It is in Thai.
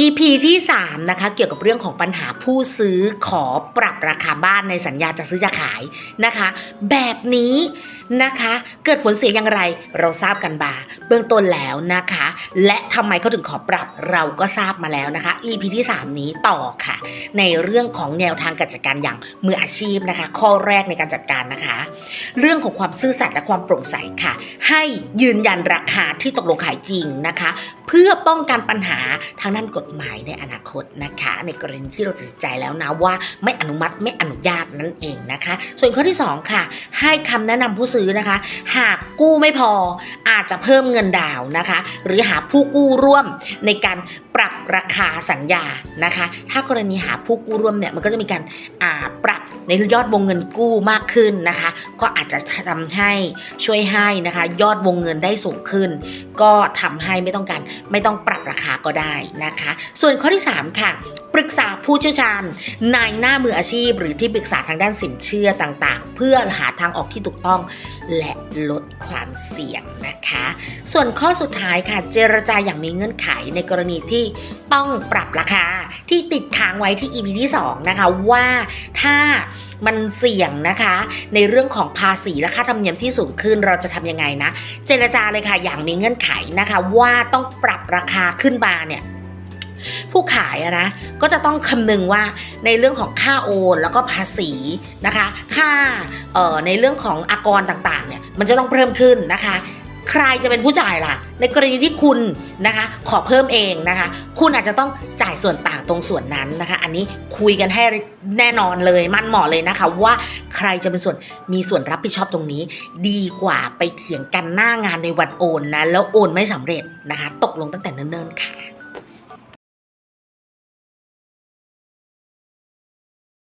EP ที่ 3 นะคะ เกี่ยวกับเรื่องของปัญหาผู้ซื้อขอปรับราคาบ้านในสัญญาจะซื้อจะขายนะคะ แบบนี้นะคะ เกิดผลเสียอย่างไรเราทราบกันบาเบื้องต้นแล้วนะคะ และทำไมเขาถึงขอปรับเราก็ทราบมาแล้วนะคะ EP ที่ 3 นี้ต่อค่ะ ในเรื่องของแนวทางการจัดการอย่างมืออาชีพนะคะ ข้อแรกในการจัดการนะคะ เรื่องของความซื่อสัตย์และความโปร่งใสค่ะ ให้ยืนยันราคาที่ตกลงขายจริงนะคะ เพื่อป้องกันปัญหาทางด้านกฎหมายในอนาคตนะคะ ในกรณีที่เราตัดสินใจแล้วนะว่าไม่อนุมัติไม่อนุญาตนั่นเองนะคะ ส่วนข้อที่ 2 ค่ะ ให้คำแนะนำผู้ซื้อนะคะ หากกู้ไม่พออาจจะเพิ่มเงินดาวนะคะ หรือหาผู้กู้ร่วมในการปรับราคาสัญญานะคะ ถ้ากรณีหาผู้กู้ร่วมเนี่ยมันก็จะมีการปรับ ในยอดวงเงินกู้มากขึ้นนะคะ ก็อาจจะทำให้ช่วยให้นะคะ ยอดวงเงินได้สูงขึ้น ก็ทำให้ไม่ต้องการไม่ต้องปรับราคาก็ได้นะคะ ส่วนข้อที่ 3 ค่ะ ปรึกษาผู้เชี่ยวชาญในหน้ามืออาชีพ หรือที่ปรึกษาทางด้านสินเชื่อต่างๆ เพื่อหาทางออกที่ถูกต้อง และลดความเสี่ยงนะคะ ส่วนข้อสุดท้ายค่ะ เจรจาอย่างมีเงื่อนไขในกรณีที่ต้องปรับราคาที่ติดค้างไว้ที่ EP ที่ 2 นะคะว่าถ้ามันเสี่ยงนะคะ ในเรื่องของภาษีและค่าธรรมเนียมที่สูงขึ้นเราจะทำยังไงนะ เจรจาเลยค่ะอย่างมีเงื่อนไขนะคะ ว่าต้องปรับราคาขึ้นมาเนี่ยผู้ขายอะนะก็จะต้องคำนึงว่าในเรื่องของค่าโอนแล้วก็ภาษีนะคะ ค่าในเรื่องของอากรต่างๆเนี่ยมันจะต้องเพิ่มขึ้นนะคะ ใครจะเป็นผู้จ่ายล่ะ ในกรณีที่คุณนะคะ ขอเพิ่มเองนะคะ คุณอาจจะต้องจ่ายส่วนต่างตรงส่วนนั้นนะคะ อันนี้คุยกันให้แน่นอนเลยมั่นเหมาะเลยนะคะ ว่าใครจะเป็นส่วนมีส่วนรับผิดชอบตรงนี้ ดีกว่าไปเถียงกันหน้างานในวันโอนนะแล้วโอนไม่สำเร็จนะคะ ตกลงตั้งแต่เนิ่นๆค่ะ